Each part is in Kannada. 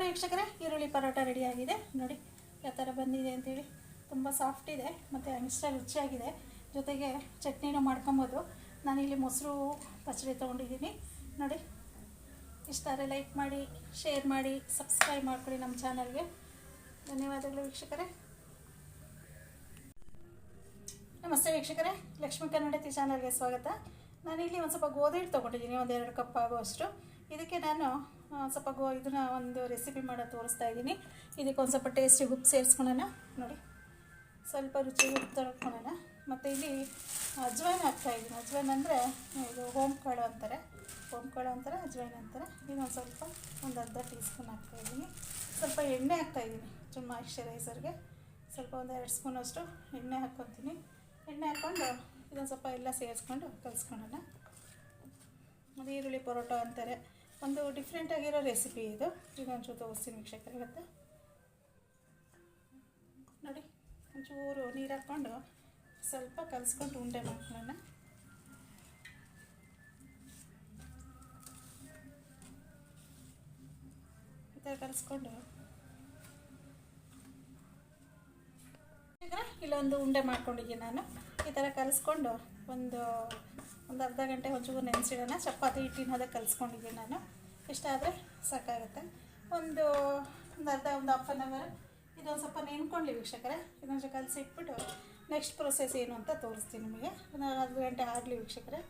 ನೋಡಿ ವೀಕ್ಷಕರೇ, ಈರುಳ್ಳಿ ಪರೋಟ ರೆಡಿಯಾಗಿದೆ ನೋಡಿ ಯಾವ ಥರ ಬಂದಿದೆ ಅಂತೇಳಿ. ತುಂಬ ಸಾಫ್ಟ್ ಇದೆ, ಮತ್ತು ಇಷ್ಟ ರುಚಿಯಾಗಿದೆ. ಜೊತೆಗೆ ಚಟ್ನಿನೂ ಮಾಡ್ಕೊಬೋದು. ನಾನಿಲ್ಲಿ ಮೊಸರು ಪಚಡಿ ತೊಗೊಂಡಿದ್ದೀನಿ. ನೋಡಿ ಇಷ್ಟ ಆದರೆ ಲೈಕ್ ಮಾಡಿ ಶೇರ್ ಮಾಡಿ ಸಬ್ಸ್ಕ್ರೈಬ್ ಮಾಡ್ಕೊಳ್ಳಿ ನಮ್ಮ ಚಾನಲ್ಗೆ ಧನ್ಯವಾದಗಳು ವೀಕ್ಷಕರೇ. ನಮಸ್ತೆ ವೀಕ್ಷಕರೇ, ಲಕ್ಷ್ಮೀ ಕನ್ನಡತಿ ಚಾನಲ್ಗೆ ಸ್ವಾಗತ. ನಾನಿಲ್ಲಿ ಒಂದು ಸ್ವಲ್ಪ ಗೋಧಿ ಹಿಟ್ಟು ತೊಗೊಂಡಿದ್ದೀನಿ ಒಂದೆರಡು ಕಪ್ ಆಗುವಷ್ಟು ಇದಕ್ಕೆ ನಾನು ಸ್ವಲ್ಪ ಗೋ, ಇದನ್ನ ಒಂದು ರೆಸಿಪಿ ಮಾಡೋದು ತೋರಿಸ್ತಾ ಇದ್ದೀನಿ. ಇದಕ್ಕೆ ಒಂದು ಸ್ವಲ್ಪ ಟೇಸ್ಟಿ ಉಪ್ಪು ಸೇರಿಸ್ಕೊಳ್ಳೋಣ ನೋಡಿ, ಸ್ವಲ್ಪ ರುಚಿ ಉಪ್ಪು ತೊಳ್ಕೊಳೋಣ. ಮತ್ತು ಇಲ್ಲಿ ಅಜ್ವೈನ್ ಹಾಕ್ತಾ ಇದ್ದೀನಿ. ಅಜ್ವೈನ್ ಅಂದರೆ, ಇದು ಹೋಮ್ ಕಾಳು ಅಂತಾರೆ. ಹೋಮ್ ಕಾಳು ಅಂತಾರೆ, ಅಜ್ವೈನ್ ಅಂತಾರೆ. ಇನ್ನೊಂದು ಸ್ವಲ್ಪ ಒಂದು ಅರ್ಧ ಟೀ ಸ್ಪೂನ್ ಹಾಕ್ತಾಯಿದ್ದೀನಿ ಸ್ವಲ್ಪ ಎಣ್ಣೆ ಹಾಕ್ತಾಯಿದ್ದೀನಿ ಚುಮ್ಮ ಮಾಯಿಶ್ಚರೈಸರ್ಗೆ ಸ್ವಲ್ಪ ಒಂದು ಎರಡು ಸ್ಪೂನಷ್ಟು ಎಣ್ಣೆ ಹಾಕ್ಕೊತೀನಿ. ಎಣ್ಣೆ ಹಾಕ್ಕೊಂಡು ಇದೊಂದು ಸ್ವಲ್ಪ ಎಲ್ಲ ಸೇರಿಸ್ಕೊಂಡು ಕಲಿಸ್ಕೊಳ್ಳೋಣ. ಅದು ಈರುಳ್ಳಿ ಪರೋಟ ಅಂತಾರೆ. ಒಂದು ಡಿಫ್ರೆಂಟ್ ಆಗಿರೋ ರೆಸಿಪಿ ಇದು. ಇದೊಂಚೂರು ತೋರಿಸ್ತೀನಿ ವೀಕ್ಷಕರು ಇವತ್ತು ನೋಡಿ, ಒಂಚೂರು ನೀರು ಹಾಕ್ಕೊಂಡು ಸ್ವಲ್ಪ ಕಲಿಸ್ಕೊಂಡು ಉಂಡೆ ಮಾಡ್ಕೊಳ್ಳೋಣ. ಈ ಥರ ಕಲಿಸ್ಕೊಂಡು. ಈಗ ಇಲ್ಲೊಂದು ಉಂಡೆ ಮಾಡ್ಕೊಂಡಿದ್ದೀನಿ ನಾನು. ಈ ಥರ ಕಲಸ್ಕೊಂಡು ಒಂದು ಒಂದು ಅರ್ಧ ಗಂಟೆ ಒಂಚೂರು ನೆನೆಸಿಡೋಣ. ಚಪಾತಿ ಹಿಟ್ಟಿನ ಅದೇ ಕಲಿಸ್ಕೊಂಡಿದ್ದೀನಿ ನಾನು. ಇಷ್ಟ ಆದರೆ ಸಾಕಾಗುತ್ತೆ. ಒಂದು ಒಂದು ಅರ್ಧ, ಒಂದು ಹಾಫ್ ಅನ್ ಅವರ್ ಇದೊಂದು ಸ್ವಲ್ಪ ನೆನ್ಕೊಳ್ಳಿ ವೀಕ್ಷಕರೇ. ಇದೊಂದು ಕಲಸಿ ಇಟ್ಬಿಟ್ಟು ನೆಕ್ಸ್ಟ್ ಪ್ರೊಸೆಸ್ ಏನು ಅಂತ ತೋರಿಸ್ತೀನಿ ನಿಮಗೆ. ಒಂದು ಅರ್ಧ ಗಂಟೆ ಆಗಲಿ ವೀಕ್ಷಕರೇ.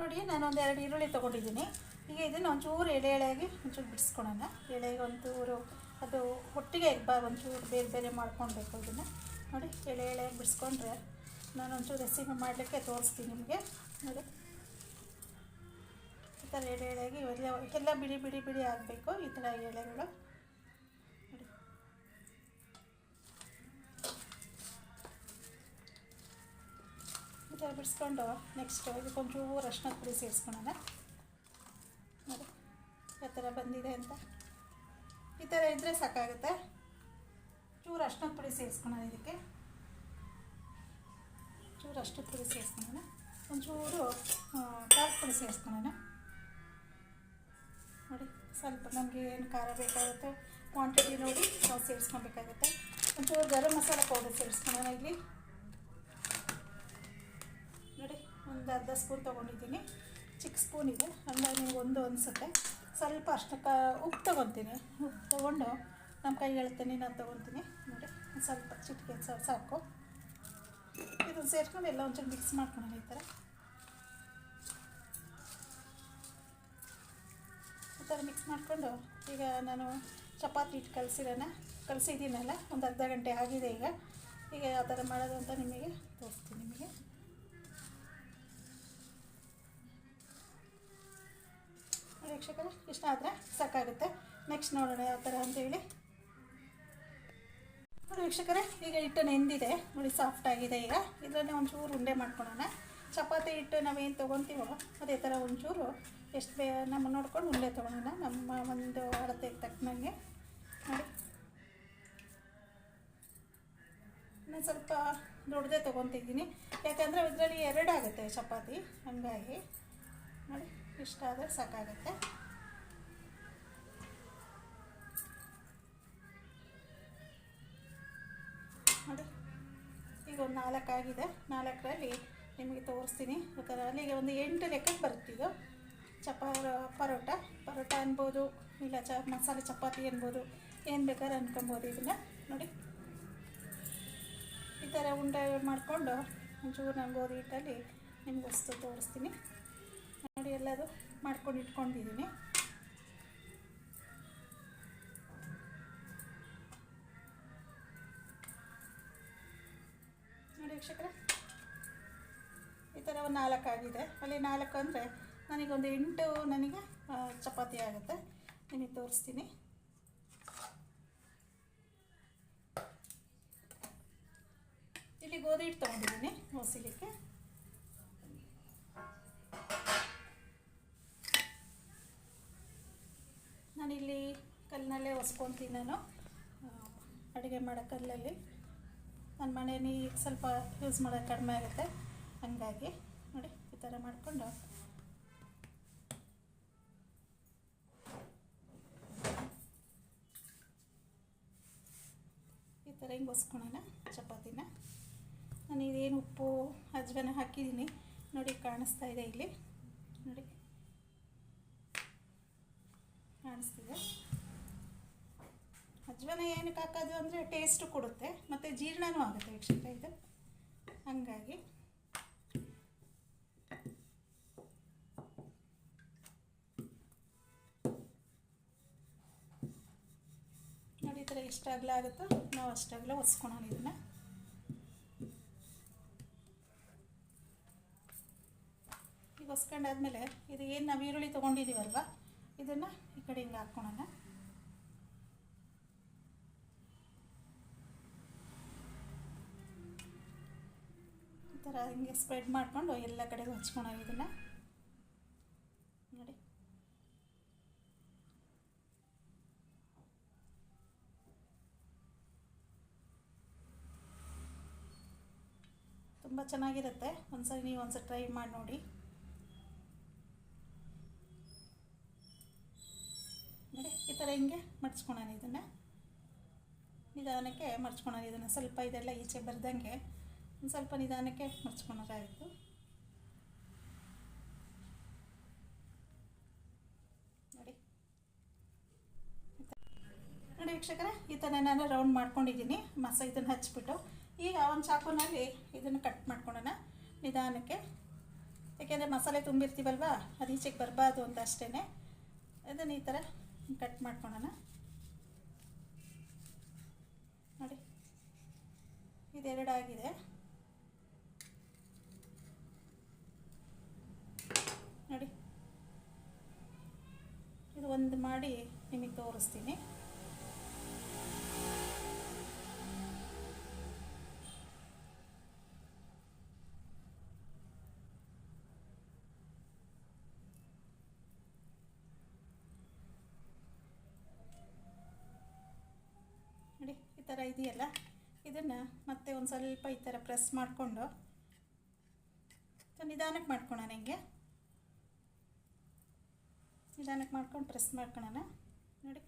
ನೋಡಿ ನಾನು ಒಂದು ಎರಡು ಈರುಳ್ಳಿ ತೊಗೊಂಡಿದ್ದೀನಿ. ಈಗ ಇದನ್ನು ಒಂಚೂರು ಎಳೆ ಎಳೆಯಾಗಿ ಒಂಚೂರು ಬಿಡಿಸ್ಕೊಳೋಣ. ಎಳೆಗೆ ಒಂಚೂರು ಅದು ಒಟ್ಟಿಗೆ ಬಾ ಒಂಚೂರು ಬೇರೆ ಬೇರೆ ಮಾಡ್ಕೊಳ್ಬೇಕು ಇದನ್ನು. ನೋಡಿ ಎಳೆ ಎಳೆಯಾಗಿ ಬಿಡಿಸ್ಕೊಂಡ್ರೆ ನಾನು ಒಂಚೂರು ರೆಸಿಪಿ ಮಾಡಲಿಕ್ಕೆ ತೋರಿಸ್ತೀನಿ ನಿಮಗೆ. ನೋಡಿ. ಈ ಥರ ಎಳೆ ಎಳೆಯಾಗಿ ಎಲ್ಲ ಎಲ್ಲ ಬಿಡಿ ಬಿಡಿ ಬಿಡಿ ಆಗಬೇಕು ಈ ಥರ ಎಳೆಗಳು. ಈ ಥರ ಬಿಡಿಸ್ಕೊಂಡು ನೆಕ್ಸ್ಟ್ ಇದಕ್ಕೆ ಒಂಚೂರು ಅರ್ಶಿನದ ಪುಡಿ ಸೇರಿಸ್ಕೊಳ್ಳೋಣ. ನೋಡಿ. ಯಾವ ಥರ ಬಂದಿದೆ ಅಂತ. ಈ ಥರ ಇದ್ದರೆ ಸಾಕಾಗುತ್ತೆ. ಚೂರು ಅರ್ಶಿನದ ಪುಡಿ ಸೇರಿಸ್ಕೊಳ್ಳೋಣ ಇದಕ್ಕೆ. ಚೂರು ಅರ್ಶಿನದ ಪುಡಿ ಸೇರಿಸ್ಕೊಳ್ಳೋಣ ಒಂಚೂರು ಖಾರದ ಪುಡಿ ಸೇರಿಸ್ಕೊಳ್ಳೋಣ ನೋಡಿ, ಸ್ವಲ್ಪ ನಮಗೆ ಏನು ಖಾರ ಬೇಕಾಗುತ್ತೆ ಕ್ವಾಂಟಿಟಿ ನೋಡಿ ನಾವು ಸೇರಿಸ್ಕೊಬೇಕಾಗುತ್ತೆ. ಒಂಚೂರು ಗರಂ ಮಸಾಲ ಪೌಡರ್ ಸೇರಿಸ್ಕೊಳ್ಳೋಣ ಇಲ್ಲಿ. ನೋಡಿ, ಒಂದು ಅರ್ಧ ಸ್ಪೂನ್ ತೊಗೊಂಡಿದ್ದೀನಿ. ಚಿಕ್ಕ ಸ್ಪೂನ್ ಇದೆ, ಹಂಗಾಗಿ ಒಂದು ಅನಿಸುತ್ತೆ. ಸ್ವಲ್ಪ ಅಷ್ಟಕ್ಕೆ ಉಪ್ಪು ತೊಗೊತೀನಿ. ಉಪ್ಪು ತೊಗೊಂಡು ನಮ್ಮ ಕೈ ಹೇಳ್ತೀನಿ, ನಾನು ತೊಗೊತೀನಿ. ನೋಡಿ ಸ್ವಲ್ಪ ಚಿಟಿಕೆ ಸಾಕು. ಇದನ್ನು ಸೇರ್ಕೊಂಡು ಎಲ್ಲ ಒಂಚೂರು ಮಿಕ್ಸ್ ಮಾಡ್ಕೊಳ್ಳೋಣ ಈ ಥರ ಈ ಥರ ಮಿಕ್ಸ್ ಮಾಡಿಕೊಂಡು ಈಗ ನಾನು ಚಪಾತಿ ಹಿಟ್ಟು ಕಲಸಿರೋಣ. ಕಲಸಿದ್ದೀನಲ್ಲ, ಒಂದು ಅರ್ಧ ಗಂಟೆ ಆಗಿದೆ ಈಗ. ಈಗ ಯಾವ ಥರ ಮಾಡೋದು ಅಂತ ನಿಮಗೆ ತೋರಿಸ್ತೀನಿ ನಿಮಗೆ. ಪ್ರೇಕ್ಷಕರು ಇಷ್ಟ ಆದರೆ ಸಾಕಾಗುತ್ತೆ. ನೆಕ್ಸ್ಟ್ ನೋಡೋಣ ಯಾವ ಥರ ಅಂತೇಳಿ ನೋಡಿ ವೀಕ್ಷಕರೇ, ಈಗ ಹಿಟ್ಟು ನೆಂದಿದೆ. ನೋಡಿ ಸಾಫ್ಟ್ ಆಗಿದೆ ಈಗ. ಇದರನ್ನೇ ಒಂಚೂರು ಉಂಡೆ ಮಾಡ್ಕೊಳ್ಳೋಣ ಚಪಾತಿ ಹಿಟ್ಟು ನಾವೇನು ತೊಗೊತೀವೋ ಅದೇ ಥರ ಒಂಚೂರು ಎಷ್ಟು ಬೇ ನಮ್ಮ ನೋಡ್ಕೊಂಡು ಉಂಡೆ ತೊಗೊಳೋಣ. ನಮ್ಮ ಒಂದು ಅಳತೆಗೆ ತಕ್ಕನಂಗೆ ನೋಡಿ. ನಾನು ಸ್ವಲ್ಪ ದೊಡ್ಡದೇ ತೊಗೊತಿದ್ದೀನಿ. ಯಾಕಂದರೆ ಇದರಲ್ಲಿ ಎರಡಾಗುತ್ತೆ ಚಪಾತಿ. ಹಂಗಾಗಿ. ನೋಡಿ ಇಷ್ಟ ಆದರೆ ಸಾಕಾಗುತ್ತೆ. ಈಗ ಒಂದು ನಾಲ್ಕು ಆಗಿದೆ. ನಾಲ್ಕರಲ್ಲಿ ನಿಮಗೆ ತೋರಿಸ್ತೀನಿ. ಈ ಈಗ ಒಂದು ಎಂಟು ಲೆಕ್ಕಕ್ಕೆ ಬರುತ್ತಿದ್ದು ಚಪಾ, ಪರೋಟ. ಪರೋಟ ಅನ್ಬೋದು, ಇಲ್ಲ ಚ, ಮಸಾಲೆ ಚಪಾತಿ ಅನ್ಬೋದು, ಏನು ಬೇಕಾದ್ರೆ ಅನ್ಕೊಬೋದು ಇದನ್ನ. ನೋಡಿ. ಈ ಥರ ಉಂಡೆ ಮಾಡಿಕೊಂಡು ಒಂಚೂರು ನಾನು ಗೋಧಿ ಹಿಟ್ಟಲ್ಲಿ ನಿಮ್ಗೆ ವಸ್ತು ತೋರಿಸ್ತೀನಿ. ನೋಡಿ ಎಲ್ಲದು ಮಾಡ್ಕೊಂಡು ಇಟ್ಕೊಂಡಿದ್ದೀನಿ. ಈ ಥರ ನಾಲ್ಕು ಆಗಿದೆ ಅಲ್ಲಿ ನಾಲ್ಕು ಅಂದರೆ ನನಗೊಂದು ಎಂಟು ನನಗೆ ಚಪಾತಿ ಆಗುತ್ತೆ. ನಿಮಗೆ ತೋರಿಸ್ತೀನಿ. ಇಲ್ಲಿ ಗೋಧಿ ಹಿಟ್ಟು ತೊಗೊಂಡಿದ್ದೀನಿ ಹೊಸಿಲಿಕ್ಕೆ ನಾನಿಲ್ಲಿ ಕಲ್ಲಿನಲ್ಲೇ ಒಸ್ಕೊತೀನಿ ನಾನು. ಅಡುಗೆ ಮಾಡೋ ಕಲ್ಲಲ್ಲಿ. ನನ್ನ ಮನೇಲಿ ಸ್ವಲ್ಪ ಯೂಸ್ ಮಾಡೋದು ಕಡಿಮೆ ಆಗುತ್ತೆ. ಹಂಗಾಗಿ. ನೋಡಿ, ಈ ಥರ ಮಾಡಿಕೊಂಡು ಈ ಥರ ಹಿಂಗೆ ಒಸ್ಕೊಳೋಣ, ಚಪಾತಿನ. ನಾನು ಇದೇನು ಉಪ್ಪು, ಅಜ್ವಾನ ಹಾಕಿದ್ದೀನಿ. ನೋಡಿ, ಕಾಣಿಸ್ತಾ ಇದೆ ಇಲ್ಲಿ. ನೋಡಿ. ಕಾಣಿಸ್ತಿದೆ. ಅಜ್ವಾನ ಏನಕ್ಕೆ ಹಾಕೋದು ಅಂದರೆ ಟೇಸ್ಟು ಕೊಡುತ್ತೆ, ಮತ್ತು ಜೀರ್ಣನೂ ಆಗುತ್ತೆ ವೀಕ್ಷಕ ಇದು. ಹಂಗಾಗಿ. ಎಷ್ಟು ಆಗುತ್ತೋ ನಾವು ಅಷ್ಟು ಅಗಲ ಇದನ್ನ. ಇದನ್ನು ಈಗ ಒಸ್ಕೊಂಡಾದ್ಮೇಲೆ ಇದು ಏನು ನಾವು ಈರುಳ್ಳಿ ತೊಗೊಂಡಿದ್ದೀವಲ್ವ ಇದನ್ನು ಈ ಕಡೆ ಹಿಂಗೆ ಹಾಕ್ಕೊಳೋಣ. ಈ ಥರ ಹಿಂಗೆ ಸ್ಪ್ರೆಡ್ ಮಾಡಿಕೊಂಡು ಎಲ್ಲ ಕಡೆಗೂ ಹಚ್ಕೊಳೋ ಇದನ್ನು ನೋಡಿ ತುಂಬ ಚೆನ್ನಾಗಿರುತ್ತೆ. ಒಂದ್ಸರಿ ನೀವು ಒಂದ್ಸರಿ ಟ್ರೈ ಮಾಡಿ ನೋಡಿ. ನೋಡಿ, ಈ ಥರ ಹಿಂಗೆ ಮಡ್ಚ್ಕೊಳೋಣ ಇದನ್ನು. ನಿಧಾನಕ್ಕೆ ಮಡ್ಚ್ಕೊಳೋಣ ಇದನ್ನು. ಸ್ವಲ್ಪ ಇದೆಲ್ಲ ಈಚೆ ಬರ್ದಂಗೆ ಒಂದು ಸ್ವಲ್ಪ ನಿಧಾನಕ್ಕೆ ಮಡ್ಚ್ಕೊಳೋದಾಯಿತು ನೋಡಿ. ನೋಡಿ ವೀಕ್ಷಕರೇ, ಈ ಥರ ನಾನು ರೌಂಡ್ ಮಾಡ್ಕೊಂಡಿದ್ದೀನಿ. ಮಸ ಇದನ್ನು ಹಚ್ಬಿಟ್ಟು. ಈಗ ಒಂದು ಚಾಕುನಲ್ಲಿ ಇದನ್ನು ಕಟ್ ಮಾಡ್ಕೊಳ್ಳೋಣ ನಿಧಾನಕ್ಕೆ. ಏಕೆಂದರೆ ಮಸಾಲೆ ತುಂಬಿರ್ತೀವಲ್ವ, ಅದು ಈಚೆಗೆ ಬರಬಾರ್ದು ಅಂತ ಅಷ್ಟೇ ಅದನ್ನು ಈ ಥರ ಕಟ್ ಮಾಡ್ಕೊಳ್ಳೋಣ ನೋಡಿ, ಇದೆರಡಾಗಿದೆ. ನೋಡಿ, ಇದು ಒಂದು ಮಾಡಿ ನಿಮಗೆ ತೋರಿಸ್ತೀನಿ. ನೋಡಿ, ಈ ಥರ ಇದೆಯಲ್ಲ? ಇದನ್ನು ಮತ್ತೆ ಒಂದು ಸ್ವಲ್ಪ ಈ ಥರ ಪ್ರೆಸ್ ಮಾಡಿಕೊಂಡು ನಿಧಾನಕ್ಕೆ ಮಾಡ್ಕೊಳೋಣ ಹಿಂಗೆ. ನಿಧಾನಕ್ಕೆ ಮಾಡ್ಕೊಂಡು ಪ್ರೆಸ್ ಮಾಡ್ಕೊಳೋಣ. ನೋಡಿ,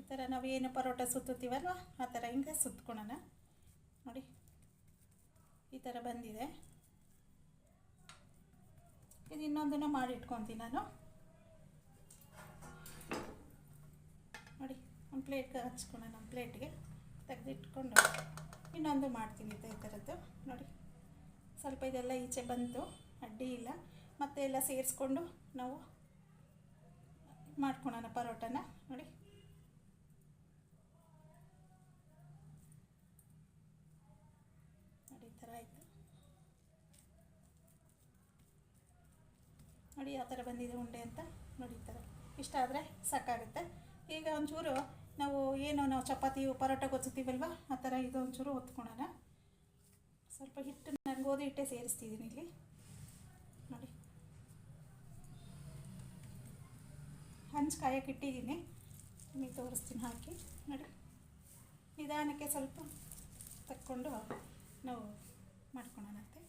ಈ ಥರ ನಾವು ಏನು ಪರೋಟ ಸುತ್ತುತ್ತೀವಲ್ವ, ಆ ಥರ ಹಿಂಗೆ ಸುತ್ಕೊಳ್ಳೋಣ ನೋಡಿ, ಈ ಥರ ಬಂದಿದೆ. ಇದು ಇನ್ನೊಂದನ್ನು ಮಾಡಿ ಇಟ್ಕೊತೀನಿ ನಾನು. ಪ್ಲೇಟ್ಗೆ ಹಚ್ಕೊಳ್ಳೋಣ ಪ್ಲೇಟ್ಗೆ. ತೆಗೆದಿಟ್ಕೊಂಡು ಇನ್ನೊಂದು ಮಾಡ್ತೀನಿ ಈ ಥರದ್ದು. ನೋಡಿ, ಸ್ವಲ್ಪ ಇದೆಲ್ಲ ಈಚೆ ಬಂತು, ಅಡ್ಡಿ ಇಲ್ಲ. ಮತ್ತೆ ಎಲ್ಲ ಸೇರಿಸ್ಕೊಂಡು ನಾವು ಮಾಡ್ಕೊಳೋಣ ಪರೋಟನ. ನೋಡಿ. ನೋಡಿ, ಈ ಥರ ಆಯಿತು. ನೋಡಿ, ಯಾವ ಥರ ಬಂದಿದೆ ಉಂಡೆ ಅಂತ. ನೋಡಿ, ಈ ಥರ. ಇಷ್ಟ ಆದರೆ ಸಾಕಾಗುತ್ತೆ. ಈಗ ಒಂಚೂರು ನಾವು ಏನು, ನಾವು ಚಪಾತಿ, ಪರೋಟ ಗೊತ್ತೀವಲ್ವ ಆ ಥರ ಇದು ಒಂಚೂರು ಒತ್ಕೊಳೋಣ ಸ್ವಲ್ಪ ಹಿಟ್ಟು ನಾನು ಗೋಧಿ ಹಿಟ್ಟೆ ಸೇರಿಸ್ತಿದ್ದೀನಿ ಇಲ್ಲಿ. ನೋಡಿ. ಹಂಚು ಕಾಯಕ್ಕೆ ಇಟ್ಟಿದ್ದೀನಿ. ನಿಮಗೆ ತೋರಿಸ್ತೀನಿ ಹಾಕಿ. ನೋಡಿ. ನಿಧಾನಕ್ಕೆ ಸ್ವಲ್ಪ ತಕ್ಕೊಂಡು ನಾವು ಮಾಡ್ಕೊಳೋಣಂತೆ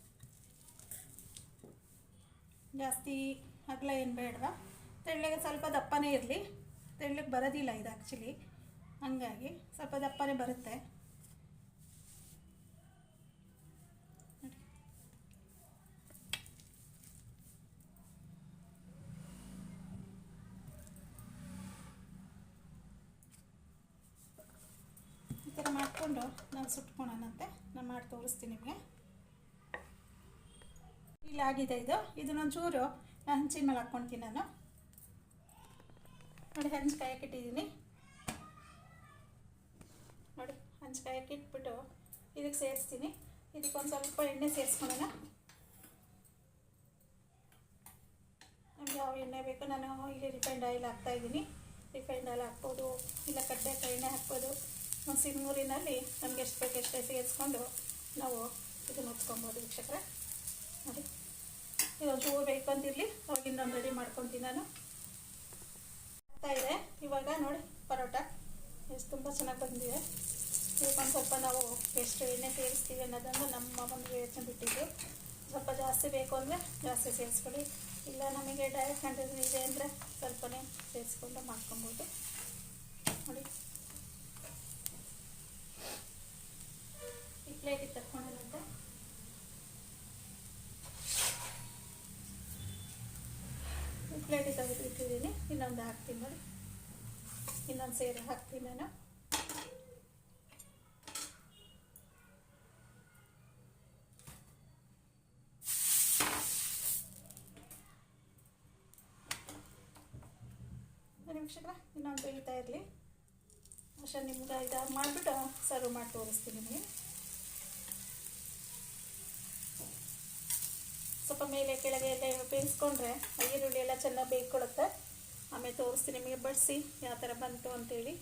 ಜಾಸ್ತಿ ಅಗಲ ಏನು ಬೇಡವಾ? ತೆಳ್ಳಗೆ ಸ್ವಲ್ಪ ದಪ್ಪನೇ ಇರಲಿ. ತೆಳ್ಳಗೆ ಬರೋದಿಲ್ಲ ಇದು ಆ್ಯಕ್ಚುಲಿ ಹಂಗಾಗಿ ಸ್ವಲ್ಪ ದಪ್ಪನೇ ಬರುತ್ತೆ. ಈ ಥರ ಮಾಡಿಕೊಂಡು ನಾನು ಸುಟ್ಕೊಳೋಣಂತೆ ನಾನು ಮಾಡಿ ತೋರಿಸ್ತೀನಿ ನಿಮಗೆ. ಇಲ್ಲಿ ಆಗಿದೆ ಇದು. ಇದನ್ನೊಂಚೂರು ನಾನು ಹಂಚಿನ ಮೇಲೆ ಹಾಕ್ಕೊಳ್ತೀನಿ ನಾನು. ನೋಡಿ, ಹಂಚಿ ಕಾಯಕ್ಕೆ ಇಟ್ಟಿದ್ದೀನಿ ಹಾಕಿಟ್ಬಿಟ್ಟು ಇದಕ್ಕೆ ಸೇರಿಸ್ತೀನಿ. ಇದಕ್ಕೆ ಒಂದು ಸ್ವಲ್ಪ ಎಣ್ಣೆ ಸೇರಿಸ್ಕೊಳ್ಳೋಣ. ನಮ್ಗೆ ಯಾವ ಎಣ್ಣೆ ಬೇಕು? ನಾನು ಇಲ್ಲಿ ರಿಫೈಂಡ್ ಆಯಿಲ್ ಹಾಕ್ತಾಯಿದ್ದೀನಿ ರಿಫೈಂಡ್ ಆಯಿಲ್ ಹಾಕ್ಬೋದು, ಇಲ್ಲ ಕಡ್ಲೆಕಾಯಿ ಎಣ್ಣೆ ಹಾಕ್ಬೋದು. ಒಂದು ಸಿಂಗೂರಿನಲ್ಲಿ ನಮ್ಗೆ ಎಷ್ಟು ಬೇಕು ಎಷ್ಟೇ ಸೇರಿಸ್ಕೊಂಡು ನಾವು ಇದನ್ನು ಹೊತ್ಕೊಬೋದು ವೀಕ್ಷಕರ. ನೋಡಿ. ಇದೊಂದು ಹೂವು ಬೇಕು ಅಂತಿರಲಿ. ಅವಾಗ ಇನ್ನೊಂದು ರೆಡಿ ಮಾಡ್ಕೊತೀನಿ ನಾನು. ಆಗ್ತಾ ಇದೆ. ಇವಾಗ ನೋಡಿ, ಪರೋಟ. ಎಷ್ಟು ತುಂಬ ಚೆನ್ನಾಗಿ ಬಂದಿದೆ. ಸ್ವಲ್ಪ ಸ್ವಲ್ಪ ನಾವು ಎಷ್ಟು ಎಣ್ಣೆ ಸೇರಿಸ್ತೀವಿ ಅನ್ನೋದನ್ನು ನಮ್ಮ ಒಂದು ಯೋಚನೆ ಬಿಟ್ಟಿದ್ದು. ಸ್ವಲ್ಪ ಜಾಸ್ತಿ ಬೇಕು ಅಂದರೆ ಜಾಸ್ತಿ ಸೇರಿಸ್ಕೊಳ್ಳಿ. ಇಲ್ಲ ನಮಗೆ ಡೈರೆಕ್ಟ್ ಹಂಡ್ರೆಡ್ ಇದೆ ಅಂದರೆ ಸ್ವಲ್ಪನೇ ಸೇರಿಸ್ಕೊಂಡು ಮಾಡ್ಕೊಬೋದು. ನೋಡಿ. ಈ ಪ್ಲೇಟಿಗೆ ತಕ್ಕೊಂಡಿರುತ್ತೆ ಈ ಪ್ಲೇಟಿಗೆ ತೆಗೆದು ಇಟ್ಟಿದ್ದೀನಿ. ಇನ್ನೊಂದು ಹಾಕ್ತೀನಿ ನೋಡಿ. ಇನ್ನೊಂದು ಸೇರಿ ಹಾಕ್ತೀನಿ ನಾನು. ವೀಕ್ಷಕರ ಇನ್ನೊಂದು ಬೇಯ್ತಾ ಇರಲಿ. ಅಷ್ಟೇ ನಿಮ್ಗೆ ಇದು ಮಾಡಿಬಿಟ್ಟು ಸರ್ವ್ ಮಾಡಿ ತೋರಿಸ್ತೀನಿ ನಿಮಗೆ. ಸ್ವಲ್ಪ ಮೇಲೆ ಕೆಳಗೆ ಎಲ್ಲ ಬೇಯಿಸ್ಕೊಂಡ್ರೆ, ಈರುಳ್ಳಿ ಎಲ್ಲ ಚೆನ್ನಾಗಿ ಬೇಯ್ಕೊಳ್ಳುತ್ತೆ. ಆಮೇಲೆ ತೋರಿಸ್ತೀನಿ ನಿಮಗೆ, ಬಡಿಸಿ ಯಾವ ಥರ ಬಂತು ಅಂತೇಳಿ.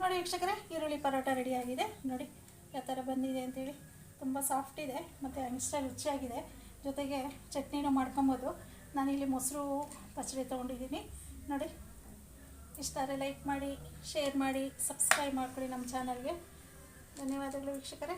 ನೋಡಿ ವೀಕ್ಷಕರೇ, ಈರುಳ್ಳಿ ಪರೋಟ ರೆಡಿಯಾಗಿದೆ ನೋಡಿ ಯಾವ ಥರ ಬಂದಿದೆ ಅಂತೇಳಿ. ತುಂಬ ಸಾಫ್ಟ್ ಇದೆ, ಮತ್ತು ಅನಿಷ್ಟ ರುಚಿಯಾಗಿದೆ. ಜೊತೆಗೆ ಚಟ್ನಿನೂ ಮಾಡ್ಕೊಬೋದು. ನಾನಿಲ್ಲಿ ಮೊಸರು ಪಚಡಿ ತೊಗೊಂಡಿದ್ದೀನಿ. ನೋಡಿ ಇಷ್ಟ ಆದರೆ ಲೈಕ್ ಮಾಡಿ ಶೇರ್ ಮಾಡಿ ಸಬ್ಸ್ಕ್ರೈಬ್ ಮಾಡ್ಕೊಳ್ಳಿ ನಮ್ಮ ಚಾನಲ್ಗೆ ಧನ್ಯವಾದಗಳು ವೀಕ್ಷಕರೇ.